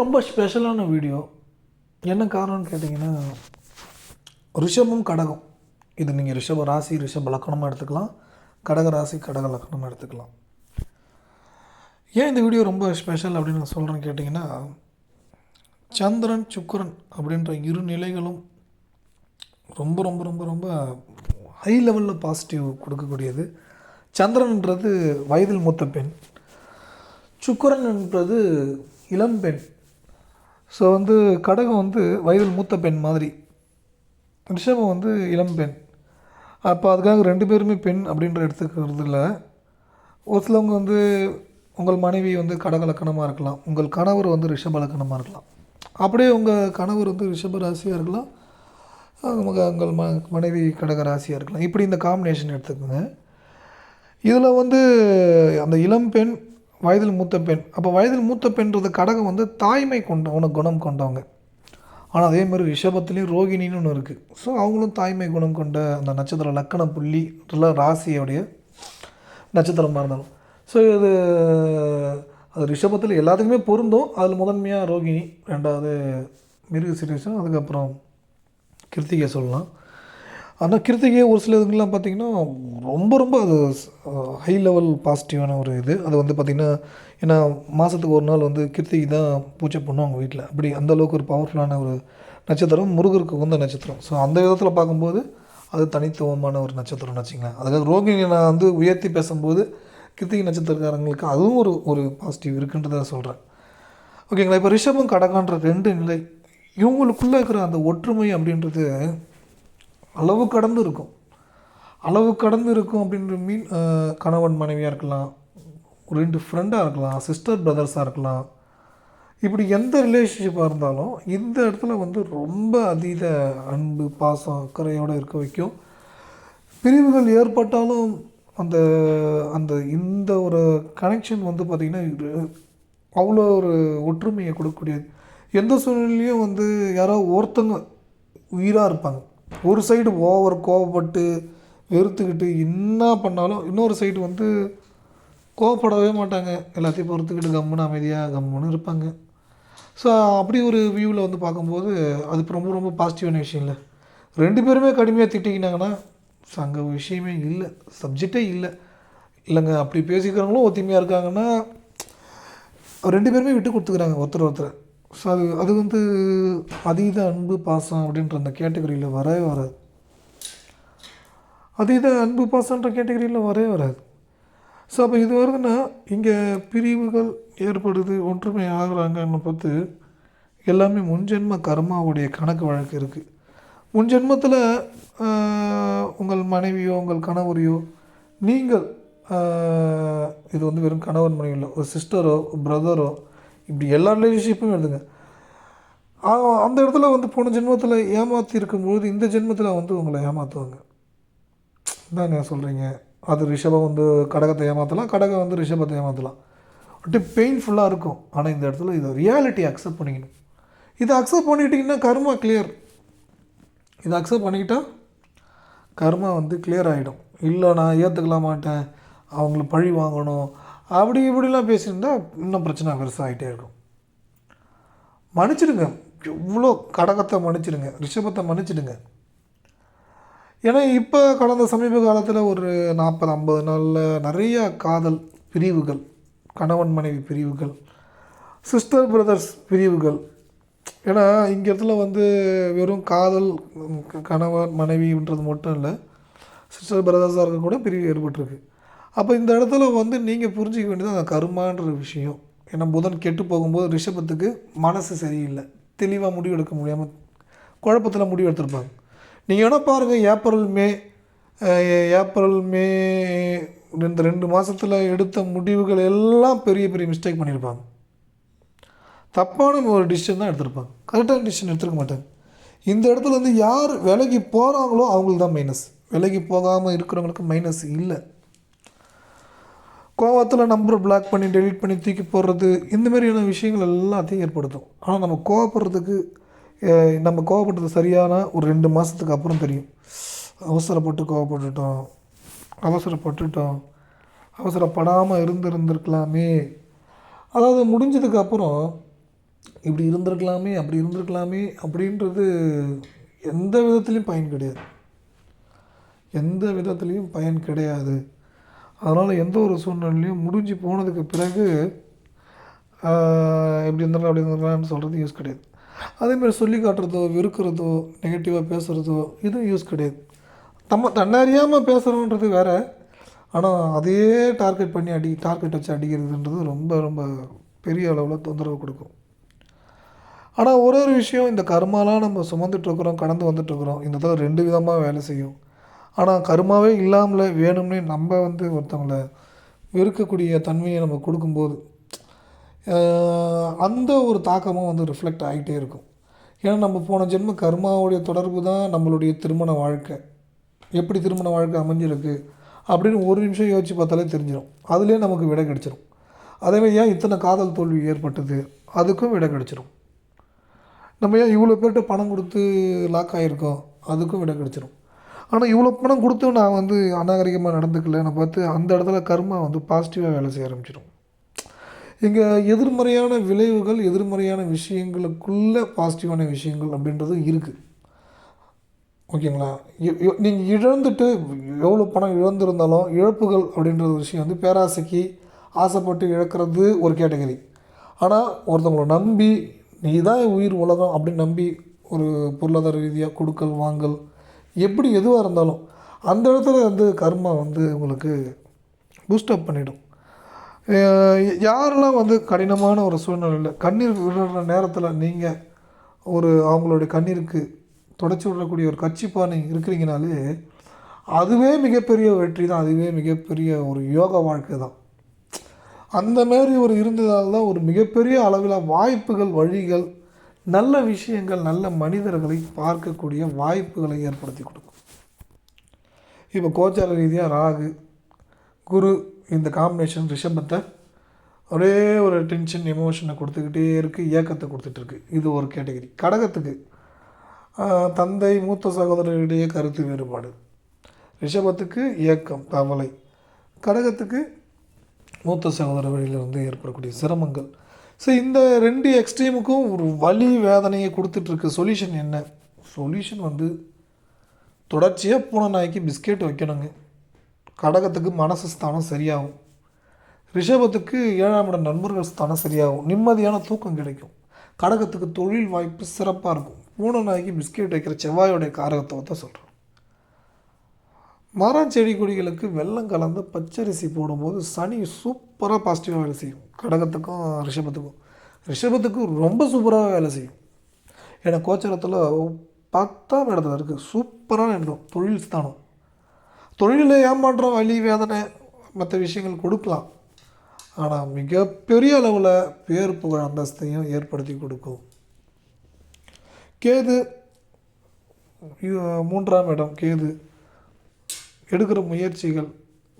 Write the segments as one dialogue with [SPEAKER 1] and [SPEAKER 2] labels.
[SPEAKER 1] ரொம்ப ஸ்பெஷலான வீடியோ என்ன காரணம்னு கேட்டிங்கன்னா ரிஷபம் கடகம். இது நீங்கள் ரிஷப ராசி ரிஷப லக்கணமாக எடுத்துக்கலாம். கடக ராசி கடக லக்கணமாக எடுத்துக்கலாம். ஏன் இந்த வீடியோ ரொம்ப ஸ்பெஷல் அப்படின்னு நான் சொல்கிறேன்னு கேட்டிங்கன்னா சந்திரன் சுக்கரன் அப்படின்ற இரு நிலைகளும் ரொம்ப ரொம்ப ரொம்ப ரொம்ப ஹை லெவலில் பாசிட்டிவ் கொடுக்கக்கூடியது. சந்திரன்ன்றது வயதில் மூத்த பெண். சுக்கரன் என்பது இளம்பெண் ஸோ வந்து கடகம் வந்து வயதில் மூத்த பெண் மாதிரி. ரிஷபம் வந்து இளம் பெண். அப்போ அதுக்காக ரெண்டு பேருமே பெண் அப்படின்ற எடுத்துக்கிறது இல்லை ஒரு சிலவங்க வந்து உங்கள் மனைவி வந்து கடக லக்கணமாக இருக்கலாம். உங்கள் கணவர் வந்து ரிஷப லக்கணமாக இருக்கலாம். அப்படியே உங்கள் கணவர் வந்து ரிஷப ராசியாக இருக்கலாம். உங்கள் உங்கள் ம மனைவி கடக ராசியாக இருக்கலாம். இப்படி இந்த காம்பினேஷன் எடுத்துக்கோங்க. இதில் வந்து அந்த இளம் பெண் வயதில் மூத்த பெண். அப்போ வயதில் மூத்த பெண்றது கடகம் வந்து தாய்மை கொண்டவன குணம் கொண்டவங்க. ஆனால் அதே மாதிரி ரிஷபத்துலேயும் ரோகிணின்னு ஒன்று இருக்குது ஸோ அவங்களும் தாய்மை குணம் கொண்ட அந்த நட்சத்திர லக்கண புள்ளி ராசியோடைய நட்சத்திரமாக இருந்தாலும் ஸோ இது அது ரிஷபத்தில் எல்லாத்துக்குமே பொருந்தும். அதில் முதன்மையாக ரோகிணி ரெண்டாவது மிருக சிரேஷம் அதுக்கப்புறம் கிருத்திகை சொல்லலாம். ஆனால் கிருத்திகை ஒரு சில இதுங்கெல்லாம் பார்த்திங்கன்னா ரொம்ப ரொம்ப அது ஹை லெவல் பாசிட்டிவான ஒரு இது. அது வந்து பார்த்திங்கன்னா ஏன்னா மாதத்துக்கு ஒரு நாள் வந்து கிருத்திகை தான் பூஜை பண்ணுவாங்க வீட்டில். அப்படி அந்த அளவுக்கு ஒரு பவர்ஃபுல்லான ஒரு நட்சத்திரம் முருகருக்கு உகந்த நட்சத்திரம். ஸோ அந்த விதத்தில் பார்க்கும்போது அது தனித்துவமான ஒரு நட்சத்திரம்னு வச்சுங்களேன் அதுக்காக ரோகிணி நான் வந்து உயர்த்தி பேசும்போது கிருத்திகை நட்சத்திரக்காரங்களுக்கு அதுவும் ஒரு ஒரு பாசிட்டிவ் இருக்குன்றதை சொல்கிறேன் ஓகேங்களா இப்போ ரிஷபம் கடகான்ற ரெண்டு நிலை இவங்களுக்குள்ளே இருக்கிற அந்த ஒற்றுமை அப்படின்றது அளவு கடந்து இருக்கும். அளவு கடந்து இருக்கும் அப்படின்ற மீன் கணவன் மனைவியாக இருக்கலாம் ஒரு ரெண்டு ஃப்ரெண்டாக இருக்கலாம் சிஸ்டர் பிரதர்ஸாக இருக்கலாம். இப்படி எந்த ரிலேஷன்ஷிப்பாக இருந்தாலும் இந்த இடத்துல வந்து ரொம்ப அதீத அன்பு பாசம் அக்கறையோடு இருக்க வைக்கும். பிரிவுகள் ஏற்பட்டாலும் அந்த அந்த இந்த ஒரு கனெக்ஷன் வந்து பார்த்திங்கன்னா அவ்வளோ ஒரு ஒற்றுமையை கொடுக்கக்கூடியது. எந்த சூழ்நிலையும் வந்து யாரோ ஒருத்தங்க உயிராக இருப்பாங்க. ஒரு சைடு ஓவர் கோவப்பட்டு வெறுத்துக்கிட்டு என்ன பண்ணாலும் இன்னொரு சைடு வந்து கோவப்படவே மாட்டாங்க. எல்லாத்தையும் பொறுத்துக்கிட்டு கம்முன்னு அமைதியாக கம்முன்னு இருப்பாங்க. ஸோ அப்படி ஒரு வியூவில் வந்து பார்க்கும்போது அது ரொம்ப ரொம்ப பாசிட்டிவான விஷயம் இல்லை. ரெண்டு பேருமே கடுமையாக திட்டிக்கினாங்கன்னா அங்கே விஷயமே இல்லை. சப்ஜெக்டே இல்லை. இல்லைங்க அப்படி பேசிக்கிறவங்களும் ஒத்துமையாக இருக்காங்கன்னா ரெண்டு பேருமே விட்டு கொடுத்துக்கிறாங்க. ஒருத்தர் ஒருத்தர். ஸோ அது அது வந்து அதீத அன்பு பாசம் அப்படின்ற அந்த கேட்டகரியில் வரவே வராது. அதீத அன்பு பாசன்ற கேட்டகரியில் வரவே வராது. ஸோ அப்போ இது வருதுன்னா இங்கே பிரிவுகள் ஏற்படுது ஒற்றுமை ஆகிறாங்கன்னு பார்த்து எல்லாமே முன்ஜென்ம கர்மாவுடைய கணக்கு வழக்கு இருக்குது முன்ஜென்மத்தில் உங்கள் மனைவியோ உங்கள் கணவரையோ நீங்கள் இது வந்து வெறும் கணவன் மனைவி இல்லை ஒரு சிஸ்டரோ பிரதரோ இப்படி எல்லா ரிலேஷன்ஷிப்பும் எழுதுங்க அந்த இடத்துல வந்து போன ஜென்மத்தில் ஏமாற்றி இருக்கும்போது இந்த ஜென்மத்தில் வந்து உங்களை ஏமாற்றுவாங்க தாங்க சொல்கிறீங்க அது ரிஷபம் வந்து கடகத்தை ஏமாற்றலாம் கடகம் வந்து ரிஷபத்தை ஏமாற்றலாம் அப்படி பெயின்ஃபுல்லாக இருக்கும். ஆனால் இந்த இடத்துல இதை ரியாலிட்டி அக்செப்ட் பண்ணிக்கணும். இதை அக்செப்ட் பண்ணிட்டீங்கன்னா கர்மா கிளியர் இதை அக்செப்ட் பண்ணிக்கிட்டால் கர்மா வந்து கிளியர் ஆகிடும் இல்லை நான் ஏற்றுக்கலாம் மாட்டேன் அவங்கள பழி வாங்கணும். அப்படி இப்படிலாம் பேசியிருந்தா இன்னும் பிரச்சனை பெருசாகிட்டே இருக்கும். மன்னிச்சிடுங்க. எவ்வளோ கடகத்தை மன்னிச்சிடுங்க. ரிஷபத்தை மன்னிச்சிடுங்க. ஏன்னா இப்போ கடந்த சமீப காலத்தில் ஒரு நாற்பது ஐம்பது நாளில் நிறைய காதல் பிரிவுகள் கணவன் மனைவி பிரிவுகள் சிஸ்டர் பிரதர்ஸ் பிரிவுகள். ஏன்னா இங்கே இடத்துல வந்து வெறும் காதல் கணவன் மனைவின்றது மட்டும் இல்லை சிஸ்டர் பிரதர்ஸாக இருக்க கூட பிரிவு ஏற்பட்டிருக்கு. அப்போ இந்த இடத்துல வந்து நீங்கள் புரிஞ்சிக்க வேண்டியது அந்த கருமான்ற விஷயம். ஏன்னா புதன் கெட்டு போகும்போது ரிஷபத்துக்கு மனசு சரியில்லை. தெளிவாக முடிவு எடுக்க முடியாமல் குழப்பத்தில் முடிவு எடுத்திருப்பாங்க. நீங்கள் வேணால் பாருங்கள் ஏப்ரல் மே ஏப்ரல் மே இந்த ரெண்டு மாதத்தில் எடுத்த முடிவுகள் எல்லாம் பெரிய பெரிய மிஸ்டேக் பண்ணியிருப்பாங்க தப்பான ஒரு டிசிஷன் தான் எடுத்திருப்பாங்க. கரெக்டான டிசிஷன் எடுத்துருக்க மாட்டாங்க. இந்த இடத்துல வந்து யார் விலைக்கு போகிறாங்களோ அவங்களுக்கு தான் மைனஸ் விலைக்கு போகாமல் இருக்கிறவங்களுக்கு மைனஸ் இல்லை. கோவத்தில் நம்பரை பிளாக் பண்ணி டெலிட் பண்ணி தூக்கி போடுறது இந்த மாதிரியான விஷயங்கள் எல்லாத்தையும் ஏற்படுத்தும். ஆனால் நம்ம கோவப்படுறதுக்கு நம்ம கோவப்படுறது சரியான ஒரு ரெண்டு மாதத்துக்கு அப்புறம் தெரியும். அவசரப்பட்டு கோவப்பட்டுட்டோம் அவசரப்பட்டுட்டோம் அவசரப்படாமல் இருந்திருந்திருக்கலாமே. அதாவது முடிஞ்சதுக்கு அப்புறம் இப்படி இருந்திருக்கலாமே அப்படி இருந்திருக்கலாமே அப்படின்றது எந்த விதத்துலேயும் பயன் கிடையாது. எந்த விதத்துலேயும் பயன் கிடையாது. அதனால் எந்த ஒரு சூழ்நிலையும் முடிஞ்சு போனதுக்கு பிறகு எப்படி இப்படி இருந்தாலும் அப்படி இருந்தாலும் சொல்கிறது யூஸ் கிடையாது. அதேமாதிரி சொல்லி காட்டுறதோ வெறுக்கிறதோ நெகட்டிவாக பேசுகிறதோ இதுவும் யூஸ் கிடையாது. நம்ம தன்னறியாமல் பேசுகிறோன்றது வேறு. ஆனால் அதே டார்கெட் பண்ணி அடி டார்கெட் வச்சு அடிக்கிறதுன்றது ரொம்ப ரொம்ப பெரிய அளவில் தொந்தரவு கொடுக்கும். ஆனால் ஒரு ஒரு விஷயம் இந்த கர்மாலாம் நம்ம சுமந்துட்டுருக்குறோம் கடந்து வந்துட்டுருக்குறோம் இந்த தடவை ரெண்டு விதமாக வேலை செய்யும். ஆனால் கர்மாவே இல்லாமல் வேணும்னே நம்ம வந்து ஒருத்தவங்கள வெறுக்கக்கூடிய தன்மையை நம்ம கொடுக்கும்போது அந்த ஒரு தாக்கமும் வந்து ரிஃப்ளெக்ட் ஆகிட்டே இருக்கும். ஏன்னா நம்ம போன ஜென்ம கர்மாவுடைய தொடர்பு தான் நம்மளுடைய திருமண வாழ்க்கை. எப்படி திருமண வாழ்க்கை அமைஞ்சிருக்கு அப்படின்னு ஒரு நிமிஷம் யோசித்து பார்த்தாலே தெரிஞ்சிடும் அதுலேயே நமக்கு விடை கிடச்சிரும். அதேமாதிரி ஏன் இத்தனை காதல் தோல்வி ஏற்பட்டது? அதுக்கும் விடை கிடச்சிரும். நம்ம ஏன் இவ்வளோ பேர்கிட்ட பணம் கொடுத்து லாக் ஆகிருக்கோம் அதுக்கும் விடை கிடச்சிரும். ஆனால் இவ்வளோ பணம் கொடுத்து நான் வந்து அநாகரிகமாக நடந்துக்கல. நான் பார்த்து அந்த இடத்துல கர்மா வந்து பாசிட்டிவாக வேலை செய்ய ஆரம்பிச்சிடும். இங்கே எதிர்மறையான விளைவுகள் எதிர்மறையான விஷயங்களுக்குள்ளே பாசிட்டிவான விஷயங்கள் அப்படின்றது இருக்குது ஓகேங்களா? நீங்கள் இழந்துட்டு எவ்வளோ பணம் இழந்திருந்தாலும் இழப்புகள் அப்படின்ற ஒரு விஷயம் வந்து பேராசைக்கு ஆசைப்பட்டு இழக்கிறது ஒரு கேட்டகரி. ஆனால் ஒருத்தவங்களை நம்பி நீ தான் உயிர் உலகம் அப்படின்னு நம்பி ஒரு பொருளாதார ரீதியாக கொடுக்கல் வாங்கல் எப்படி எதுவாக இருந்தாலும் அந்த இடத்துல வந்து கர்மா வந்து உங்களுக்கு பூஸ்டப் பண்ணிடும். யாரெல்லாம் வந்து கடினமான ஒரு சூழ்நிலையில் கண்ணீர் விடுற நேரத்தில் நீங்கள் ஒரு அவங்களுடைய கண்ணீருக்கு தொடச்சி விடக்கூடிய ஒரு கட்சிப்பானை இருக்கிறீங்கனாலே அதுவே மிகப்பெரிய வெற்றி தான் அதுவே மிகப்பெரிய ஒரு யோக வாழ்க்கை தான். அந்த மாதிரி ஒரு இருந்ததால் தான் ஒரு மிகப்பெரிய அளவில் வாய்ப்புகள் வழிகள் நல்ல விஷயங்கள் நல்ல மனிதர்களை பார்க்கக்கூடிய வாய்ப்புகளை ஏற்படுத்தி கொடுக்கும். இப்போ கோச்சார ரீதியாக ராகு குரு இந்த காம்பினேஷன் ரிஷபத்தை ஒரே ஒரு டென்ஷன் எமோஷனை கொடுத்துக்கிட்டே இருக்குது இயக்கத்தை கொடுத்துட்ருக்கு இது ஒரு கேட்டகரி கடகத்துக்கு தந்தை மூத்த சகோதரர்களிடையே கருத்து வேறுபாடு. ரிஷபத்துக்கு இயக்கம் கவலை. கடகத்துக்கு மூத்த சகோதரர்களிலிருந்து வந்து ஏற்படக்கூடிய சிரமங்கள். ஸோ இந்த ரெண்டு எக்ஸ்ட்ரீமுக்கும் ஒரு வலி வேதனையை கொடுத்துட்ருக்கு சொல்யூஷன் என்ன? சொல்யூஷன் வந்து தொடர்ச்சியாக பூனை நாய்க்கு பிஸ்கெட் வைக்கணுங்க. கடகத்துக்கு மனசு ஸ்தானம் சரியாகும். ரிஷபத்துக்கு ஏழாம் இடம் நண்பர்கள் ஸ்தானம் சரியாகும். நிம்மதியான தூக்கம் கிடைக்கும். கடகத்துக்கு தொழில் வாய்ப்பு சிறப்பாக இருக்கும். பூனை நாய்க்கு பிஸ்கெட் வைக்கிற செவ்வாயோடைய காரகத்துவத்தை தான் சொல்கிறோம் மரம் செடி கொடிகளுக்கு வெள்ளம் கலந்து பச்சரிசி போடும்போது சனி சூப்பராக பாசிட்டிவாக வேலை செய்யும். கடகத்துக்கும் ரிஷபத்துக்கும். ரிஷபத்துக்கும் ரொம்ப சூப்பராக வேலை செய்யும். ஏன்னா கோச்சரத்தில் பத்தாம் இடத்துல இருக்குது சூப்பரான இடம் தொழில் ஸ்தானம். தொழிலில் ஏமாற்றம் வலி வேதனை மற்ற விஷயங்கள் கொடுக்கலாம். ஆனால் மிகப்பெரிய அளவில் பேர் புகழ் அந்தஸ்தையும் ஏற்படுத்தி கொடுக்கும். கேது மூன்றாம் இடம் கேது. எடுக்கிற முயற்சிகள்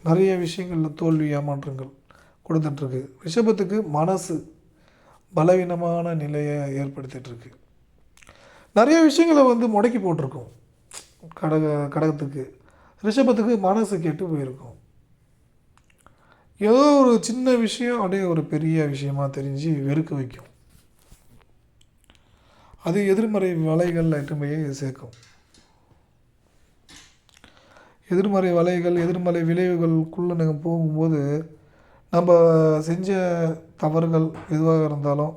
[SPEAKER 1] நிறைய விஷயங்களில் தோல்வி ஏமாற்றங்கள் கொடுத்துட்ருக்கு. ரிஷபத்துக்கு மனசு பலவீனமான நிலையை ஏற்படுத்திகிட்ருக்கு நிறைய விஷயங்களை வந்து முடக்கி போட்டிருக்கோம். கடக கடகத்துக்கு. ரிஷபத்துக்கு மனசு கெட்டு போயிருக்கும். ஏதோ ஒரு சின்ன விஷயம் அப்படியே ஒரு பெரிய விஷயமாக தெரிஞ்சு வெறுக்க வைக்கும். அது எதிர்மறை வலைகளில் எட்டு போய் சேர்க்கும். எதிர்மறை வலைகள் எதிர்மறை விளைவுகளுக்குள்ளே நீங்கள் போகும்போது நம்ம செஞ்ச தவறுகள் எதுவாக இருந்தாலும்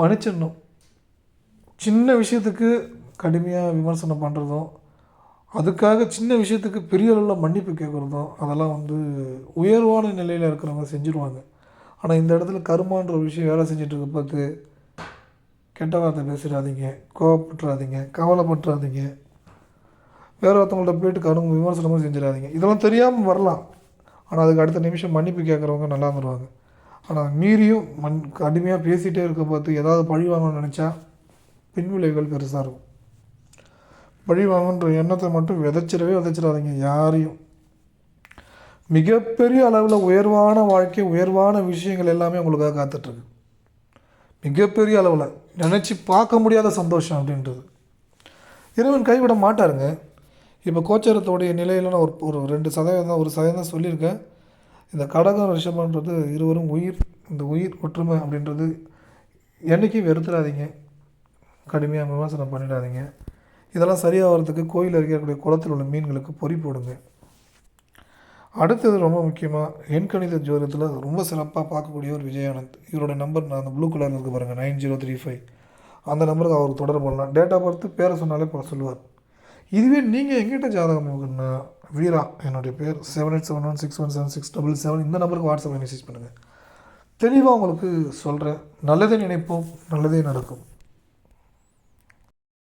[SPEAKER 1] மன்னிச்சிடணும். சின்ன விஷயத்துக்கு கடுமையாக விமர்சனம் பண்ணுறதும் அதுக்காக சின்ன விஷயத்துக்கு பெரிய அளவில் மன்னிப்பு கேட்குறதும் அதெல்லாம் வந்து உயர்வான நிலையில் இருக்கிறவங்க செஞ்சுருவாங்க. ஆனால் இந்த இடத்துல கருமான்ற ஒரு விஷயம் வேலை செஞ்சுட்டு இருக்க பார்த்து கெட்ட வார்த்தை பேசிடாதீங்க கோவப்பட்டுறாதீங்க கவலைப்பட்டுறாதீங்க. வேறு ஒருத்தவங்கள்ட்ட போயிட்டு கடும் விமர்சனமும் செஞ்சிடாதீங்க. இதெல்லாம் தெரியாமல் வரலாம். ஆனால் அதுக்கு அடுத்த நிமிஷம் மன்னிப்பு கேட்குறவங்க நல்லா வருவாங்க ஆனால் மீறியும் மண் கடுமையாக பேசிகிட்டே இருக்க பார்த்து ஏதாவது பழி வாங்கணும்னு நினச்சா பின்விளைவுகள் பெருசாக இருக்கும். பழி வாங்கன்ற எண்ணத்தை மட்டும் விதைச்சிடவே விதைச்சிடாதீங்க யாரையும். மிகப்பெரிய அளவில் உயர்வான வாழ்க்கை உயர்வான விஷயங்கள் எல்லாமே உங்களுக்காக காத்துட்ருக்கு. மிகப்பெரிய அளவில் நினச்சி பார்க்க முடியாத சந்தோஷம் அப்படின்றது. இறைவன் கைவிட மாட்டாருங்க. இப்போ கோச்சரத்தோடைய நிலையில் நான் ஒரு ஒரு ரெண்டு சதவீதம் ஒரு சதவீதம் சொல்லியிருக்கேன். இந்த கடகம் ரிஷபன்றது இருவரும் உயிர் இந்த உயிர் ஒற்றுமை அப்படின்றது என்றைக்கும் வெறுத்துடாதீங்க கடுமையாக விமர்சனம் பண்ணிடாதீங்க. இதெல்லாம் சரியாகிறதுக்கு கோயில் இருக்கக்கூடிய குளத்தில் உள்ள மீன்களுக்கு பொறி போடுங்க. அடுத்தது ரொம்ப முக்கியமாக எண்கணித ஜோதிடத்தில் ரொம்ப சிறப்பாக பார்க்கக்கூடிய ஒரு விஜயானந்த். இவரோட நம்பர் நான் அந்த ப்ளூ கலரில் இருக்கு பாருங்கள் நைன் ஜீரோ த்ரீ ஃபைவ் அந்த நம்பருக்கு அவருக்கு தொடர்பு பண்ணலாம் டேட் ஆஃப் பர்த் பேரை சொன்னாலே சொல்லுவார். இதுவே நீங்கள் எங்கிட்ட ஜாதகம் பார்க்கணும்னா வீரா என்னுடைய பேர் seven eight seven one six one seven six double seven இந்த நம்பருக்கு வாட்ஸ்அப்பில் மெசேஜ் பண்ணுங்கள் தெளிவாக உங்களுக்கு சொல்கிறேன் நல்லதே நினைப்போம் நல்லதே நடக்கும்.